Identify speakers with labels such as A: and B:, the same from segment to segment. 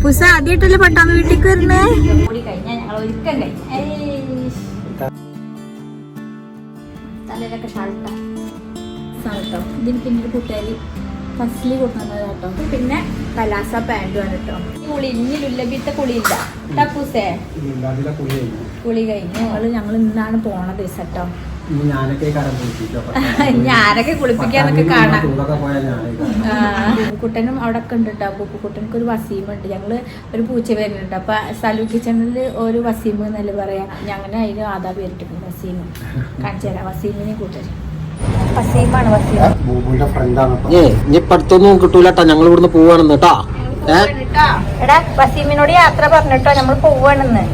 A: അപ്പൂസ ആദ്യമായിട്ടല്ലേ പട്ടാമ്പി വീട്ടിലേക്ക് വരുന്നേ?
B: കൂടി കഴിഞ്ഞാൽ ഞങ്ങൾ ഒരുക്കം കഴിഞ്ഞു. തലയിലൊക്കെ ഷാൾട്ട. ഷാൾട്ടോ? ഇതെനിക്ക് എന്റെ ഒരു കൂട്ടുകാരി ഫസ്റ്റിൽ കൊടുക്കുന്നത് കേട്ടോ പിന്നെ കലാസ പാന്റുമാണ് കേട്ടോ കുളി ഇനി ലുല്ലബിത്തെ കുളിയില്ല. ടപ്പൂസേ
C: അതിലെ കുളി കഴിഞ്ഞു.
B: ഞങ്ങൾ ഞങ്ങൾ ഇന്നാണ് പോണ ദിവസം കേട്ടോ
C: ഞാനൊക്കെ
B: കുളിപ്പിക്കാന്നൊക്കെ കാണാം. കുട്ടനും അവിടെ ഒക്കെ ഉണ്ട് കേട്ടോ കുട്ടനക്ക് ഒരു വസീമുണ്ട്. ഞങ്ങൾ ഒരു പൂച്ച വരുന്നുണ്ട്. അപ്പൊ സലു കിച്ചണിൽ ഒരു വസീം എന്നല്ലേ പറയാ? ഞങ്ങനെ അതിന് ആധാ പേരിട്ടിട്ടുണ്ട് വസീം കാണിച്ചു തരാം. വസീമിനെ കൂട്ടര്
D: പഠിത്തൊന്നും കിട്ടൂലട്ടാ. ഞങ്ങൾ ഇവിടുന്ന് പോവാണെന്ന് കേട്ടാ
B: വസീമിനോട് യാത്ര പറഞ്ഞിട്ടോ. നമ്മൾ പോവാണെന്ന്.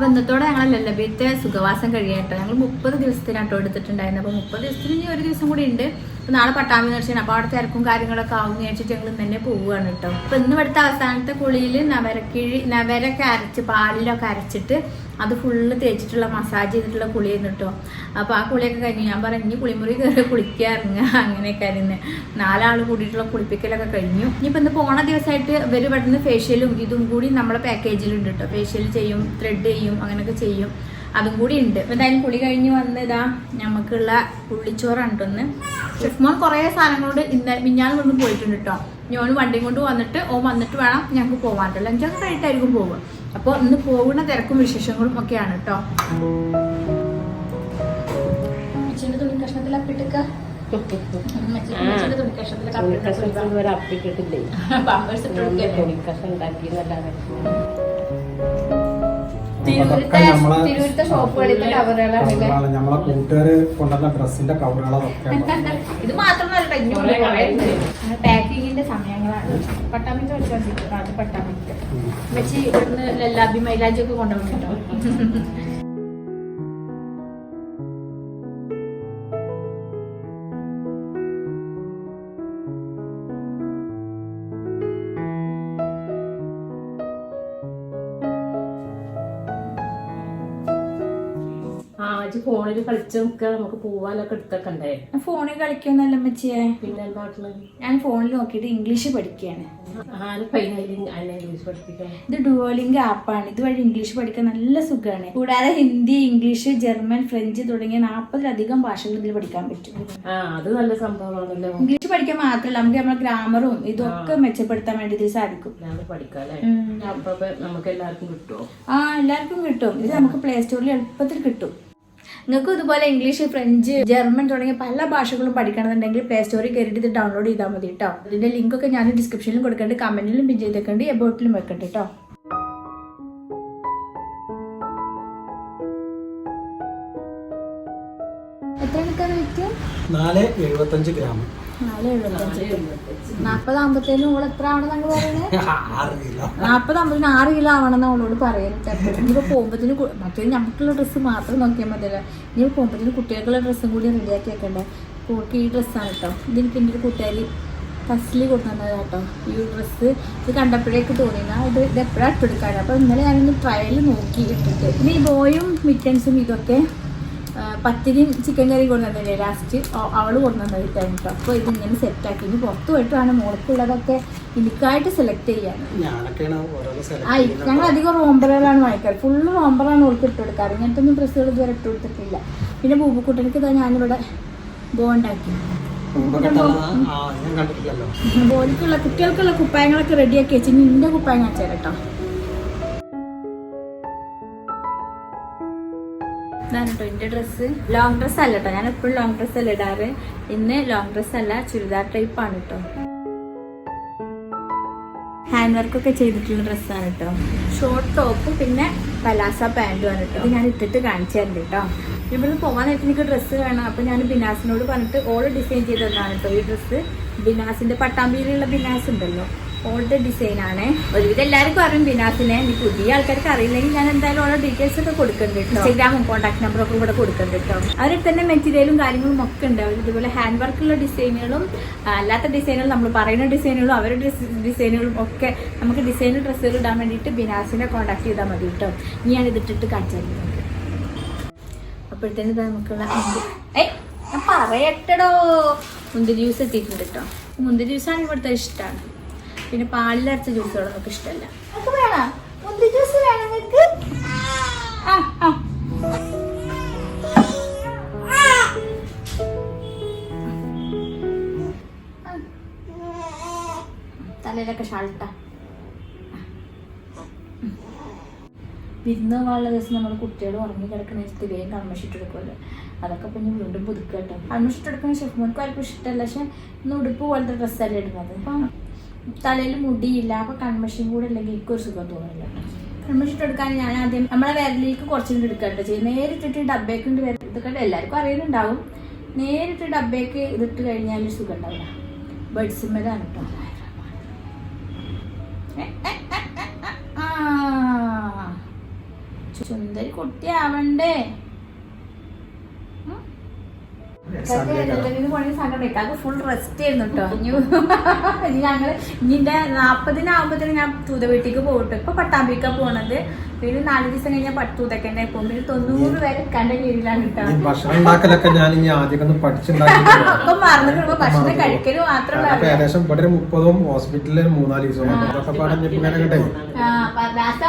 B: ബന്ധത്തോടെ ഞങ്ങൾ ലല്ലബീത്തെ സുഖവാസം കഴിയട്ടോ ഞങ്ങൾ മുപ്പത് ദിവസത്തിനാട്ടോ എടുത്തിട്ടുണ്ടായിരുന്നു. അപ്പോൾ മുപ്പത് ദിവസത്തിന് ഇനി ഒരു ദിവസം കൂടി ഉണ്ട്. അപ്പോൾ നാളെ പട്ടാമ്പി നേർച്ചയാണ് അപ്പോൾ അവിടെ തിരക്കും കാര്യങ്ങളൊക്കെ ആവും വെച്ചിട്ട് ഞങ്ങൾ തന്നെ പോവുകയാണ് കേട്ടോ. അപ്പോൾ ഇന്ന് ഇവിടുത്തെ അവസാനത്തെ കുളിയിൽ നവരക്കിഴി നവരൊക്കെ അരച്ച് പാലിലൊക്കെ അരച്ചിട്ട് അത് ഫുള്ള് തേച്ചിട്ടുള്ള മസാജ് ചെയ്തിട്ടുള്ള കുളിയായിരുന്നു കേട്ടോ അപ്പോൾ ആ കുളിയൊക്കെ കഴിഞ്ഞു ഞാൻ പറഞ്ഞു ഇനി കുളിമുറി കയറി കുളിക്കുക അങ്ങനെയൊക്കെ ആയിരുന്നു. നാലാൾ കൂടിയിട്ടുള്ള കുളിപ്പിക്കലൊക്കെ കഴിഞ്ഞു. ഇനിയിപ്പോൾ ഇന്ന് പോണ ദിവസമായിട്ട് ഇവർ പെട്ടെന്ന് ഫേഷ്യലും ഇതും കൂടി നമ്മളെ പാക്കേജിലുണ്ട് കേട്ടോ ഫേഷ്യൽ ചെയ്യും ത്രെഡ് ചെയ്യും അങ്ങനെയൊക്കെ ചെയ്യും. അതും കൂടി ഉണ്ട്. എന്തായാലും കുളി കഴിഞ്ഞ് വന്ന് ഇതാ നമുക്കുള്ള ഉള്ളിച്ചോറാണ് കേട്ടോ ഒന്ന് കുറേ സാധനങ്ങളോട് ഇന്ന മിഞ്ഞാൽ കൊണ്ട് പോയിട്ടുണ്ട് കേട്ടോ ഞാൻ വണ്ടിയും കൊണ്ട് വന്നിട്ട് ഓ വന്നിട്ട് വേണം ഞങ്ങൾക്ക് പോകാൻ ലഞ്ചൊക്കെ കഴിഞ്ഞിട്ടായിരിക്കും പോകുക അപ്പോൾ ഇന്ന് പോകുന്ന തിരക്കും വിശേഷങ്ങളും ഒക്കെയാണ് കേട്ടോ കഷ്ണത്തിലൊക്കെ പാമ്പേഴ്സ് ഇട്ട് കൊടുക്കല്ലേ? തിരൂരത്തെ തിരൂരത്തെ ഷോപ്പുകളിലത്തെ കവറുകളാണല്ലേ
C: കവറുകളാണ്. നമ്മളെ കൂട്ടുകാര് കൊണ്ടുവന്ന ഡ്രസ്സിന്റെ കവറുകളൊക്കെ
B: ഇത് മാത്രമല്ല ഇഞ്ഞോട് പാക്കിങ്ങിന്റെ സമയങ്ങളാണ്. പട്ടാമ്പിക്ക് വെച്ചാൽ അത് പട്ടാമ്പിക്ക് വെച്ച് ഇവിടുന്ന് ലല്ലാബി മൈലാജി ഒക്കെ കൊണ്ടുവന്നിട്ടോ
E: ഇജ്ജ് ഫോണിൽ കളിച്ച് നിൽക്കുക നമുക്ക് പോവാനൊക്കെ എടുത്തൊക്കെ
B: ഫോണിൽ കളിക്കുന്നല്ല അമ്മച്ചിയെ?
E: പിന്നെ
B: ഞാൻ ഫോണിൽ നോക്കിയിട്ട് ഇംഗ്ലീഷ് പഠിക്കുകയാണ്. ഇത് ഡുവോലിംഗ് ആപ്പാണ് ഇതുവഴി ഇംഗ്ലീഷ് പഠിക്കാൻ നല്ല സുഖമാണ് കൂടാതെ ഹിന്ദി ഇംഗ്ലീഷ് ജർമ്മൻ ഫ്രഞ്ച് തുടങ്ങിയ നാൽപ്പതിലധികം ഭാഷകൾ ഇതിൽ പഠിക്കാൻ പറ്റും.
E: അത് നല്ല സംഭവമാണല്ലോ.
B: ഇംഗ്ലീഷ് പഠിക്കാൻ മാത്രമല്ല നമുക്ക് നമ്മുടെ ഗ്രാമറും ഇതൊക്കെ മെച്ചപ്പെടുത്താൻ വേണ്ടി ഇതിൽ സാധിക്കും.
E: നമുക്ക് എല്ലാവർക്കും കിട്ടും
B: ആ എല്ലാവർക്കും കിട്ടും. ഇത് നമുക്ക് പ്ലേ സ്റ്റോറിൽ എളുപ്പത്തിൽ കിട്ടും. നിങ്ങൾക്ക് ഇതുപോലെ ഇംഗ്ലീഷ് ഫ്രഞ്ച് ജർമ്മൻ തുടങ്ങിയ പല ഭാഷകളും പഠിക്കണമെന്നുണ്ടെങ്കിൽ പ്ലേ സ്റ്റോറിൽ കയറിയിട്ട് ഇത് ഡൗൺലോഡ് ചെയ്താൽ മതി കേട്ടോ ഇതിന്റെ ലിങ്ക് ഒക്കെ ഞാൻ ഡിസ്ക്രിപ്ഷനിലും കൊടുക്കുന്നുണ്ട് കമന്റിലും പിൻ ചെയ്തേക്കുന്നുണ്ട് എബോട്ടിലും വെക്കണ്ട കേട്ടോ എത്ര എടുക്കാൻ വയ്ക്കും
C: നാല് എഴുപത്തഞ്ച് ഗ്രാം.
B: നാല് എഴുപത്തഞ്ച്. നാൽപ്പതാകുമ്പത്തേനും ഓൾ എത്ര ആവണം
C: ആറ് കിലോ.
B: നാൽപ്പതാകുമ്പോഴത്തേനും ആറ് കിലോ ആവണമെന്ന് അവളോട് പറയുന്നത് ഇനിയിപ്പോൾ പോകുമ്പോഴത്തേന് മറ്റേ നമുക്കുള്ള ഡ്രസ്സ് മാത്രം നോക്കിയാൽ മതിയല്ലോ. ഇനി പോകുമ്പോഴത്തേന് കുട്ടികൾക്കുള്ള ഡ്രസ്സും കൂടി റെഡിയാക്കി വെക്കണ്ടേ? കൂട്ടി ഈ ഡ്രസ്സാണ് കേട്ടോ ഇതെനിക്ക് എന്റെ ഒരു കൂട്ടുകാരി ഫസ്റ്റിൽ കൊടുത്തതാണ് കേട്ടോ ഈ ഡ്രസ്സ് ഇത് കണ്ടപ്പോഴേക്ക് തോന്നിയില്ല. ഇത് ഇത് എപ്പോഴാണ് എടുക്കാറ് അപ്പോൾ ഇന്നലെ ഞാനൊന്ന് ട്രയൽ നോക്കി ഇട്ടിട്ട്. ഇനി ഈ ബോയും മിറ്റൻസും ഇതൊക്കെ പത്തിരിയും ചിക്കൻ കറി കൊണ്ടുവന്നില്ലേ ലാസ്റ്റ് അവൾ കൊണ്ടുവന്നത് കേട്ടോ അപ്പോൾ ഇതിങ്ങനെ സെറ്റാക്കി ഇനി പുറത്ത് പോയിട്ടാണ് മോൾക്കുള്ളതൊക്കെ എനിക്കായിട്ട് സെലക്ട് ചെയ്യാൻ. ആ ഞങ്ങൾ അധികം റോംബറുകളാണ് വാങ്ങിക്കാറ്. ഫുള്ള് റോംബറാണ് ഓൾക്ക് ഇട്ട് കൊടുക്കാറ്. ഇങ്ങനത്തെ ഒന്നും ഡ്രസ്സുകൾ ഇതുവരെ ഇട്ട് കൊടുത്തിട്ടില്ല. പിന്നെ ബൂബുക്കുട്ടനക്ക് ഇതാ ഞാനിവിടെ
C: ബോണ്ടാക്കി
B: ബോലിക്കുള്ള കുട്ടികൾക്കുള്ള കുപ്പായങ്ങളൊക്കെ റെഡിയാക്കി വെച്ച്. ഇനി ഇന്റെ കുപ്പായം കാണിച്ചു കേട്ടോ ഇതാണ് കേട്ടോ എന്റെ ഡ്രസ്സ് ലോങ് ഡ്രസ്സ് അല്ല കേട്ടോ ഞാൻ എപ്പോഴും ലോങ് ഡ്രസ്സ് അല്ല ഇടാറ്? ഇന്ന് ലോങ് ഡ്രസ്സ് അല്ല ചുരിദാർ ടൈപ്പ് ആണ് കേട്ടോ ഹാൻഡ് വർക്ക് ഒക്കെ ചെയ്തിട്ടുള്ള ഡ്രസ്സാണ് കേട്ടോ ഷോർട്ട് ടോപ്പ് പിന്നെ പലാസ പാന്റും ആണ് കേട്ടോ ഇത് ഞാൻ ഇട്ടിട്ട് കാണിച്ചു തരുന്നുണ്ട് കേട്ടോ ഇവിടുന്ന് പോകാൻ നേരത്തെ എനിക്ക് ഡ്രസ്സ് വേണം. അപ്പോൾ ഞാൻ ബിനാസിനോട് പറഞ്ഞിട്ട് ഓൾ ഡിസൈൻ ചെയ്തതാണ് കേട്ടോ ഈ ഡ്രസ്സ് ബിനാസിന്റെ പട്ടാമ്പിയിലുള്ള ബിനാസ് ഉണ്ടല്ലോ. ഓൾഡ് ഡിസൈൻ ആണ്. ഒരുവിധം എല്ലാവർക്കും അറിയും ബിനാസിനെ. ഇനി പുതിയ ആൾക്കാർക്ക് അറിയില്ലെങ്കിൽ ഞാൻ എന്തായാലും ഓരോ ഡീറ്റെയിൽസ് ഒക്കെ കൊടുക്കുന്നുണ്ട് ഇൻസ്റ്റാഗ്രാമും കോൺടാക്ട് നമ്പറൊക്കെ ഇവിടെ കൊടുക്കുന്നുണ്ട് കേട്ടോ. അവരിൽ തന്നെ മെറ്റീരിയലും കാര്യങ്ങളും ഒക്കെ ഉണ്ട്. ഇതുപോലെ ഹാൻഡ് വർക്കുള്ള ഡിസൈനുകളും അല്ലാത്ത ഡിസൈനുകളും നമ്മൾ പറയുന്ന ഡിസൈനുകളും അവരുടെ ഡിസൈനുകളും ഒക്കെ നമുക്ക് ഡിസൈനർ ഡ്രസ്സുകൾ ഇടാൻ വേണ്ടിയിട്ട് ബിനാസിനെ കോൺടാക്ട് ചെയ്താൽ മതി കേട്ടോ. ഇനി ഞാൻ ഇതിട്ടിട്ട് കാണിച്ചു തരുന്നത് നമുക്കുള്ള ഞാൻ പറയട്ടടോ. മുന്തിരി ജ്യൂസ് എത്തിയിട്ടുണ്ട് കേട്ടോ. മുന്തിരി ജ്യൂസാണ് ഇവിടുത്തെ ഇഷ്ടമാണ് പിന്നെ പാലിലരച്ച ജ്യൂസുകളൊന്നും നമുക്ക് ഇഷ്ടമല്ല ജ്യൂസ് വേണം നിങ്ങൾക്ക് ആ ആ. തലയിലൊക്കെ ഷാൾട്ട. വിരുന്ന് ദിവസം നമ്മൾ കുട്ടികൾ ഉറങ്ങി കിടക്കുന്ന നേരത്ത് വേഗം കൺമഷിട്ട് എടുക്കുമല്ലോ. അതൊക്കെ പിന്നെ വീണ്ടും പുതുക്കുക കേട്ടോ കൺമഷിട്ട് എടുക്കുന്ന ഷെഫ്മോർക്ക് ആർക്കും ഇഷ്ടമല്ല പക്ഷെ ഇന്ന് ഉടുപ്പ് പോലത്തെ ഡ്രസ്സല്ലേ ഇടുന്നത്. അപ്പം തലയിൽ മുടിയില്ല അപ്പൊ കൺമഷൻ കൂടെ ഇല്ലെങ്കിൽ എനിക്ക് ഒരു സുഖം തോന്നുന്നില്ല കൺമഷീൻ എടുക്കാൻ ഞാൻ ആദ്യം നമ്മളെ വിരലിലേക്ക് കുറച്ചുകൊണ്ട് എടുക്കുക കേട്ടോ ചെയ്യും നേരിട്ടിട്ട് ഡബ്ബേക്ക് ഉണ്ട് ഇതൊക്കെ എല്ലാവർക്കും അറിയുന്നുണ്ടാവും. നേരിട്ട് ഡബ്ബേക്ക് ഇതിട്ട് കഴിഞ്ഞാൽ സുഖം ഉണ്ടാവില്ല. ബഡ്സിമ്മതാണ് കേട്ടോ. സുന്ദരി കുട്ടിയാവണ്ടേ? ഫുൾ റെസ്റ്റ് ആയിരുന്നു കേട്ടോ ഇനി ഞങ്ങൾ ഇനിന്റെ നാപ്പതിനാവുമ്പത്തിന് ഞാൻ തൂത വീട്ടിലേക്ക് പോകട്ടെ ഇപ്പൊ പട്ടാമ്പിക്ക പോണത്. പിന്നെ നാല് ദിവസം കഴിഞ്ഞാൽ പട്ടൂതൊക്കെ പോകും പിന്നെ തൊണ്ണൂറ് പേര് കണ്ട കീഴിലാണ് കേട്ടോ
C: ഭക്ഷണം ഉണ്ടാക്കലൊക്കെ ഞാൻ ഇനി ആദ്യം ഒന്ന് പഠിച്ചുണ്ടാക്കി
B: അപ്പൊ മറന്നിട്ട് ഭക്ഷണം കഴിക്കൽ മാത്രമല്ല
C: ഏകദേശം ഇവിടെ മുപ്പതും ഹോസ്പിറ്റലിൽ മൂന്നാൽ ദിവസം അതൊക്കെ പാടം ഇങ്ങനെ കേട്ടെ
B: ആ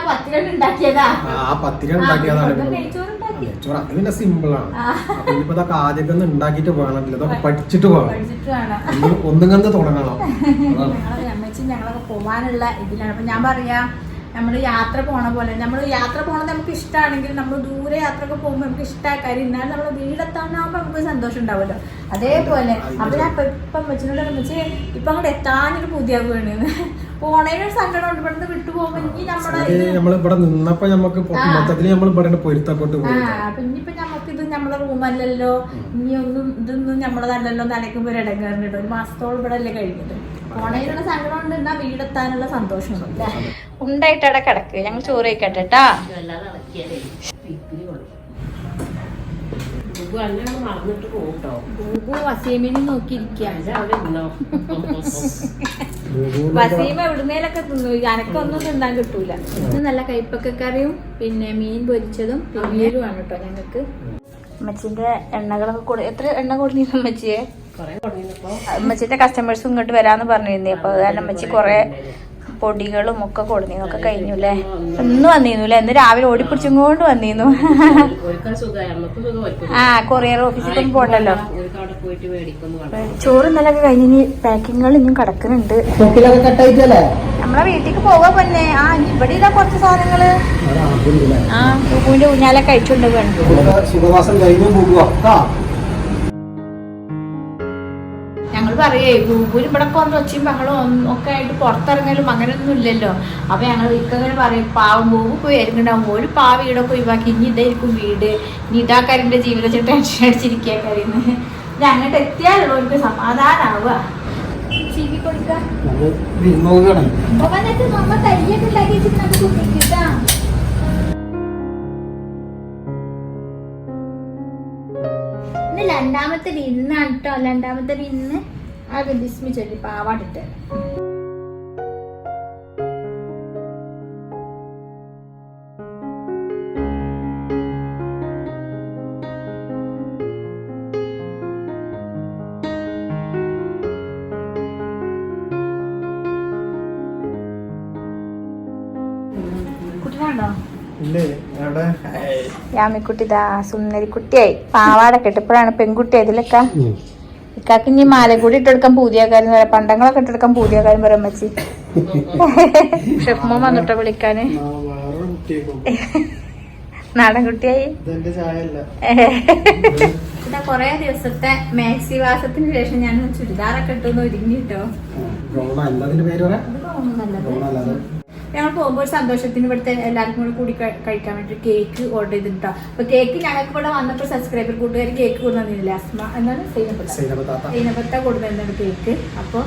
B: പത്തിരണ്ട് ഉണ്ടാക്കിയതാ.
C: ആ പത്തിരി ഉണ്ടാക്കിയതാണ്.
B: ആ,
C: പിന്നെ. സിമ്പിളാണ് അപ്പൊ ഇനിയിപ്പോ ഇതൊക്കെ ആദ്യം ഒന്ന് ഉണ്ടാക്കിയിട്ട് വേണമല്ലോ ഇതൊക്കെ പഠിച്ചിട്ട് വേണം. ഒന്ന് കണ്ട് തുടങ്ങണം.
B: അമ്മച്ചും ഞങ്ങളൊക്കെ പോവാനുള്ള ഇതിലാണ്. അപ്പൊ ഞാൻ പറയാ നമ്മൾ യാത്ര പോണ പോലെ. നമ്മൾ യാത്ര പോണത് നമുക്ക് ഇഷ്ടമാണെങ്കിൽ നമ്മൾ ദൂരെ യാത്രയൊക്കെ പോകുമ്പോൾ നമുക്ക് ഇഷ്ടമായ കാര്യം. ഇന്നാലും നമ്മൾ വീടെത്താനാകുമ്പോൾ നമുക്ക് സന്തോഷം ഉണ്ടാവുമല്ലോ അതേപോലെ അപ്പൊ ഞാൻ ഇപ്പം അമ്മച്ചിനോട് അമ്മച്ചി ഇപ്പൊ അങ്ങോട്ട് എത്താനൊരു പുതിയാവുകയാണ് പോണേനൊരു സങ്കടം ഉണ്ട്. ഇവിടുന്ന് വിട്ടു പോകുമ്പോ ഇനി നമ്മുടെ
C: അത് നമ്മൾ ഇവിടെ നിന്നപ്പോ നമുക്ക് മൊത്തത്തിൽ നമ്മൾ ഇവിടെ പൊരുത്തപ്പെട്ട്
B: ആ
C: പോയി.
B: അപ്പൊ ഇനിയിപ്പോ നമുക്ക് ഇത് നമ്മളെ റൂമല്ലല്ലോ ഇനി ഒന്നും ഇതൊന്നും നമ്മളതല്ലല്ലോ നനയ്ക്കുമ്പോ ഒരു ഇടങ്ങാറുണ്ട് ഒരു മാസത്തോളം ഇവിടെ അല്ലേ കഴിഞ്ഞത്. പോണേലുള്ള സങ്കടം ഉണ്ട് എന്നാ വീടെത്താനുള്ള സന്തോഷം ഉണ്ടായിട്ടട കിടക്ക്. ഞങ്ങൾ ചോറ് കഴിക്കട്ടെ കേട്ടാ. വസീമ എവിടുന്നേലൊക്കെ തിന്നു. അനക്കൊന്നും തിന്നാൻ കിട്ടൂല. ഇന്ന് നല്ല കൈപ്പക്ക കറിയും പിന്നെ മീൻ പൊരിച്ചതും പിന്നീരുമാണ് കേട്ടോ ഞങ്ങൾക്ക്. അമ്മച്ചിന്റെ എണ്ണകളൊക്കെ എത്ര എണ്ണ കൊടുത്തിരുന്നു അമ്മച്ചിയെ? അമ്മച്ചിന്റെ കസ്റ്റമേഴ്സ് ഇങ്ങോട്ട് വരാന്ന് പറഞ്ഞിരുന്നേ. അപ്പൊ കാരണം അമ്മച്ചി കൊറേ പൊടികളും ഒക്കെ കൊടുന്നിരുന്നു. ഒക്കെ കഴിഞ്ഞു അല്ലേ ഇന്ന് വന്നിരുന്നു അല്ലേ ഇന്ന് രാവിലെ ഓടിപ്പിടിച്ചുകൊണ്ട് വന്നിരുന്നു. ആ കൊറിയർ ഓഫീസിൽ ഒന്നും പോണ്ടല്ലോ. ചോറ് ഇന്നലെ കഴിഞ്ഞ് പാക്കിങ്ങൾ പാക്കിങ്ങുകൾ ഇനിയും കിടക്കുന്നുണ്ട്. നമ്മളെ വീട്ടിലേക്ക് പോവാ പിന്നെ. ആ ഇവിടെ ഇതാ കുറച്ച് സാധനങ്ങൾ. ആ പൂവിന്റെ ഊഞ്ഞാലൊക്കെ അയച്ചുകൊണ്ട് വേണം ഞങ്ങൾ പറയേ ഗൂഗിൾ ഇവിടെ വന്ന് ഒച്ചയും ബഹളവും ഒക്കെ ആയിട്ട് പുറത്തിറങ്ങലും അങ്ങനെയൊന്നും ഇല്ലല്ലോ. അപ്പൊ ഞങ്ങൾ ഇക്കങ്ങനെ പറയും പാവം പോകും പോയി ഇറങ്ങണ്ടാവും ഒരു പാവ വീടൊക്കെ ഒഴിവാക്കി. ഇനി ഇതായിരിക്കും വീട്. ഇനി ഇതാക്കാരിന്റെ ജീവിതത്തിൽ ടെൻഷൻ അടിച്ചിരിക്കുക കരുന്ന്. ഇത് അങ്ങോട്ട് എത്തിയാൽ എനിക്ക് സമാധാനാവുക. ചീവി നമ്മ തയ്യൊക്കെ ഉണ്ടാക്കി വെച്ചിട്ട് നമുക്ക് കുടിക്കിട്ടാ ഇന്ന് രണ്ടാമത്തെ വിരുന്നാണ് കേട്ടോ രണ്ടാമത്തെ വിരുന്ന് അത് ബിസ്മി ചൊല്ലി പാവാടിട്ട്. കുട്ടിനാണോ
C: ഇല്ലേ അവിടെ
B: യാമിക്കുട്ടി ദാ സുന്ദരിക്കുട്ടിയായി പാവാടൊക്കെ ഇട്ട് ഇപ്പോഴാണ് പെൺകുട്ടി അതിലൊക്കെ. ഇക്കാക്ക് ഇനി മാല കൂടി ഇട്ടെടുക്കാൻ പൂതിയ കാര്യം പറയാം. പണ്ടങ്ങളൊക്കെ ഇട്ടെടുക്കാൻ പൂതിയ കാര്യം പറയാം മച്ചി ഷെഫ്മോ വന്നിട്ടോ വിളിക്കാന്? നാടൻ കുട്ടിയായി കൊറേ ദിവസത്തെ മാക്സി വാസത്തിന് ശേഷം ഞാൻ ചുരിദാറൊക്കെ ഇട്ടൊന്ന് ഒരുങ്ങിട്ടോ. ഞങ്ങൾ പോകുമ്പോൾ സന്തോഷത്തിന് ഇവിടുത്തെ എല്ലാവർക്കും കൂടി കൂടി കഴിക്കാൻ വേണ്ടി കേക്ക് ഓർഡർ ചെയ്തിട്ടോ അപ്പൊ കേക്ക് ഞങ്ങൾക്ക് ഇവിടെ വന്നപ്പോൾ സബ്സ്ക്രൈബർ കൂട്ടുകാർ കേക്ക് കൊണ്ടുവന്നില്ല അസ്മ
C: എന്നാണ്
B: സൈനപത്ത കൊണ്ടുവന്നിട്ടുണ്ട് കേക്ക് അപ്പോൾ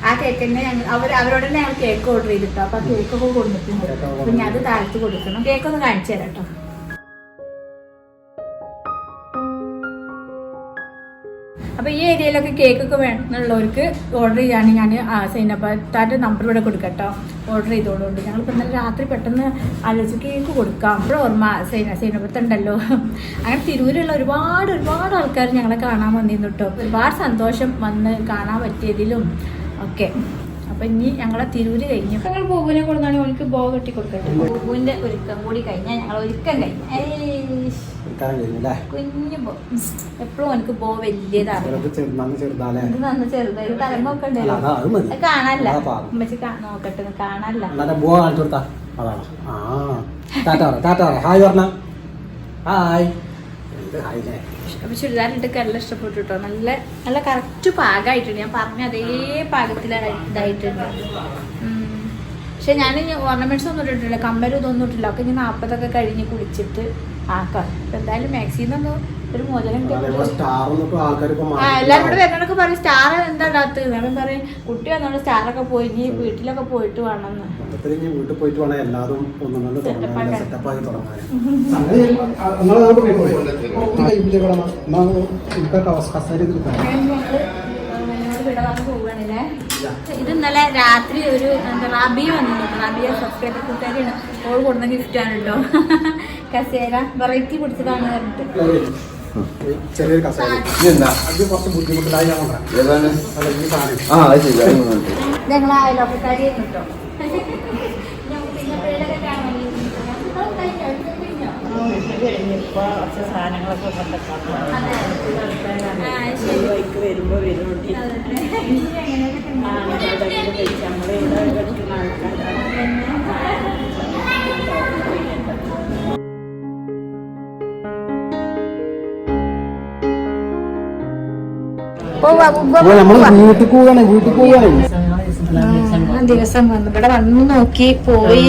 B: ആ കേക്ക് തന്നെ ഞങ്ങൾ അവർ അവരോട് തന്നെ ഞങ്ങൾ കേക്ക് ഓർഡർ ചെയ്തിട്ടോ അപ്പൊ ആ കേക്ക് ഒക്കെ കൊടുത്തിട്ടുണ്ട് അപ്പൊ ഞാൻ അത് താഴ്ത്തി കൊടുക്കണം. കേക്ക് ഒന്ന് കാണിച്ചു തരാം കേട്ടോ അപ്പൊ ഈ ഏരിയയിലൊക്കെ കേക്ക് ഒക്കെ വേണമെന്നുള്ളവർക്ക് ഓർഡർ ചെയ്യാണ് ഞാൻ സൈനപ്പത്താന്റെ നമ്പർ ഇവിടെ കൊടുക്കട്ടോ. ഓർഡർ ചെയ്തോളുണ്ട്. ഞങ്ങൾ ഇപ്പം ഇന്നലെ രാത്രി പെട്ടെന്ന് ആലോചിച്ച് കേക്ക് കൊടുക്കാം. അപ്പോൾ ഓർമ്മ സൈന സൈനപ്പത്തുണ്ടല്ലോ അങ്ങനെ തിരൂരുള്ള ഒരുപാട് ഒരുപാട് ആൾക്കാർ ഞങ്ങളെ കാണാൻ വന്നിരുന്നു കേട്ടോ ഒരുപാട് സന്തോഷം വന്ന് കാണാൻ പറ്റിയതിലും ഒക്കെ. അപ്പൊ ഇനി ഞങ്ങളെ തിരൂര് കഴിഞ്ഞു. ഞങ്ങൾ ബോബുവിനെ കൊടുത്താണ് ഓനിക്ക് ബോ കെട്ടി കൊടുക്കട്ടെ ബോബുവിന്റെ ഒരുക്കം കൂടി കഴിഞ്ഞാൽ ഞങ്ങൾ ഒരുക്കം കഴിഞ്ഞു. കുഞ്ഞു ബോ എപ്പോഴും എനിക്ക് ബോ വലിയതാണ്. കാണാനല്ല. നോക്കട്ടെ കാണാനല്ല.
C: എന്നാ ബോ കാണിച്ചു കൊടുത്താ. അതാണ്. ആ ടാറ്റ പറ ടാറ്റ പറ. ഹായ് പറഞ്ഞ. ഹായ്.
B: അപ്പൊ ചുരിദാറിട്ട് നല്ല ഇഷ്ടപ്പെട്ടു കേട്ടോ നല്ല നല്ല കറക്റ്റ് പാകമായിട്ടുണ്ട് ഞാൻ പറഞ്ഞ അതേ പാകത്തിലാണ് ഇതായിട്ടുണ്ട്. പക്ഷെ ഞാൻ ഓർണമെന്റ്സ് ഒന്നും ഇട്ടിട്ടില്ല. കമ്മലും ഇതൊന്നും ഇട്ടില്ല. ഒക്കെ ഞാൻ നാൽപ്പതൊക്കെ കഴിഞ്ഞ് കുളിച്ചിട്ട് ആക്കാം എന്തായാലും മാക്സിന്നൊന്നും ഒരു മോചനം എല്ലാവരും കൂടെ വരുന്നവരൊക്കെ പറയും സ്റ്റാർ എന്താ ഇടാത്തത്? ഞാൻ പറയും കുട്ടി വന്നോണ്ട് സ്റ്റാറൊക്കെ പോയി ഇനി വീട്ടിലൊക്കെ പോയിട്ട്
C: ഇനി വീട്ടിൽ പോയിട്ട് വേണം തുടങ്ങാൻ
B: ഇത് ഇന്നലെ രാത്രി ഒരു എന്താ റാബിയ വന്നിട്ടുണ്ട് റാബിയ സബ്സ്ക്രൈബർ കൂട്ടുകാരിയാണ്. ഓൾ കൊടുന്ന ഗിഫ്റ്റ് ആണ് കേട്ടോ കസേര വെറൈറ്റി പിടിച്ചതാണ് പറഞ്ഞിട്ട്.
C: ചെറിയൊരു കസേര. അത് കുറച്ച് ബുദ്ധിമുട്ടിലായി ഞാൻ കൊണ്ടുവരാം. അല്ല ഈ സാധനം.
F: ആ അത് ശരി അത് നന്നായി.
B: ഞങ്ങൾ അയലോക്കാരിയായിരുന്നു കേട്ടോ ഞങ്ങൾ പിന്നെ പിള്ളേരൊക്കെ കാണാൻ
C: നിങ്ങൾ വീട്ടിൽ പോവാണ് വീട്ടിൽ പോവാണ്.
B: ആ ദിവസം വന്നു. ഇവിടെ വന്നു നോക്കി പോയി.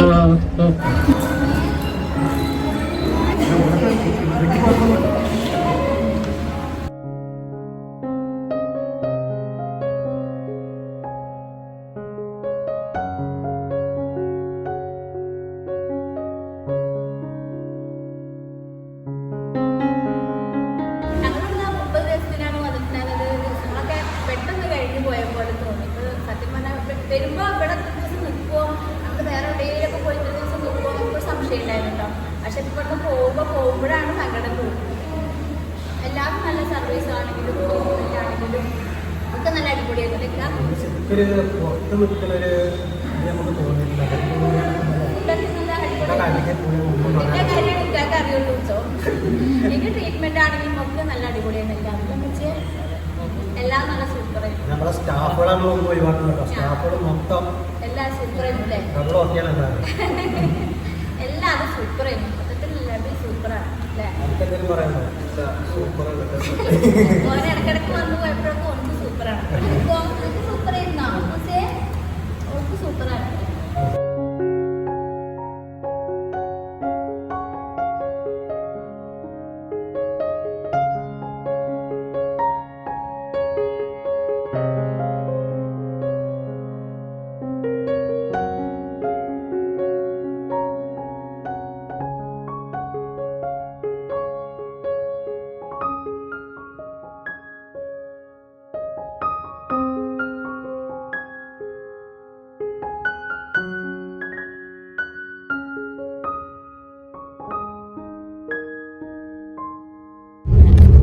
C: ഒരു പുറത്ത് നിൽക്കുന്നൊരു നമുക്ക് തോന്നിയിട്ടില്ല.
B: ട്രീറ്റ്മെന്റ് ആണെങ്കിലും ഒക്കെ നല്ല അടിപൊളിയാണ് എല്ലാം നല്ല സൂപ്പറായിരുന്നു
C: നമ്മളെ സ്റ്റാഫുകളാണ് നമുക്ക് ഒഴിവാക്കുന്നത് സ്റ്റാഫുകൾ മൊത്തം
B: എല്ലാം സൂപ്പറായിരുന്നു
C: എല്ലാവരും
B: സൂപ്പറായിരുന്നു മൊത്തത്തിൽ ലബി സൂപ്പറാണ്
C: സൂപ്പർ
B: ഓരോ ഇടക്കിടക്ക് വന്ന് പോയപ്പോഴൊക്കെ ഒന്ന് സൂപ്പറാണ് ഓർക്ക് സൂപ്പറാണ്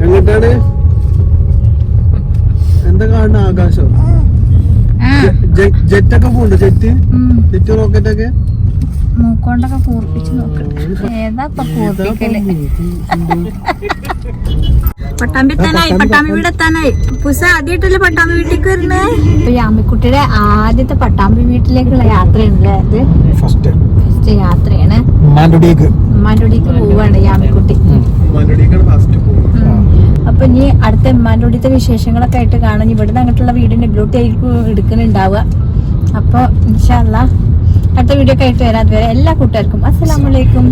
G: എങ്ങോട്ടാണ് എന്താ കാണുന്ന ആകാശം? ജെറ്റൊക്കെ പോണ്ട്? ജെറ്റ്? ജെറ്റ് റോക്കറ്റ് ഒക്കെ
B: മൂക്കൊണ്ടൊക്കെ ഏതാ ഇപ്പൊ
A: പട്ടാമ്പി എത്താനായി പട്ടാമ്പി വീട് എത്താനായി. പുസ ആദ്യമായിട്ടല്ലേ പട്ടാമ്പി വീട്ടിലേക്ക് വരുന്നേ?
B: ഇപ്പൊ ഈ അമ്മിക്കുട്ടിയുടെ ആദ്യത്തെ പട്ടാമ്പി വീട്ടിലേക്കുള്ള യാത്രയാണല്ലേ അത്
C: ഫസ്റ്റ്.
B: ഫസ്റ്റ് യാത്രയാണ്. കൂടിക്ക് പോവാണ് ഈ അമ്മിക്കുട്ടി
G: ഫസ്റ്റ് പോകുന്നത്.
B: അപ്പൊ ഇനി അടുത്ത എമ്മാന്റെ കൂടിയത്തെ വിശേഷങ്ങളൊക്കെ ആയിട്ട് കാണാൻ ഇവിടുന്ന് അങ്ങോട്ടുള്ള വീടിന്റെ ബ്ലൂട്ടി ആയിരിക്കും എടുക്കുന്നുണ്ടാവുക. അപ്പൊ ഇൻഷാല്ല അടുത്ത വീഡിയോ ഒക്കെ ആയിട്ട് വരാം. അതുവരെ എല്ലാ കൂട്ടുകാർക്കും അസ്സലാമലൈക്കും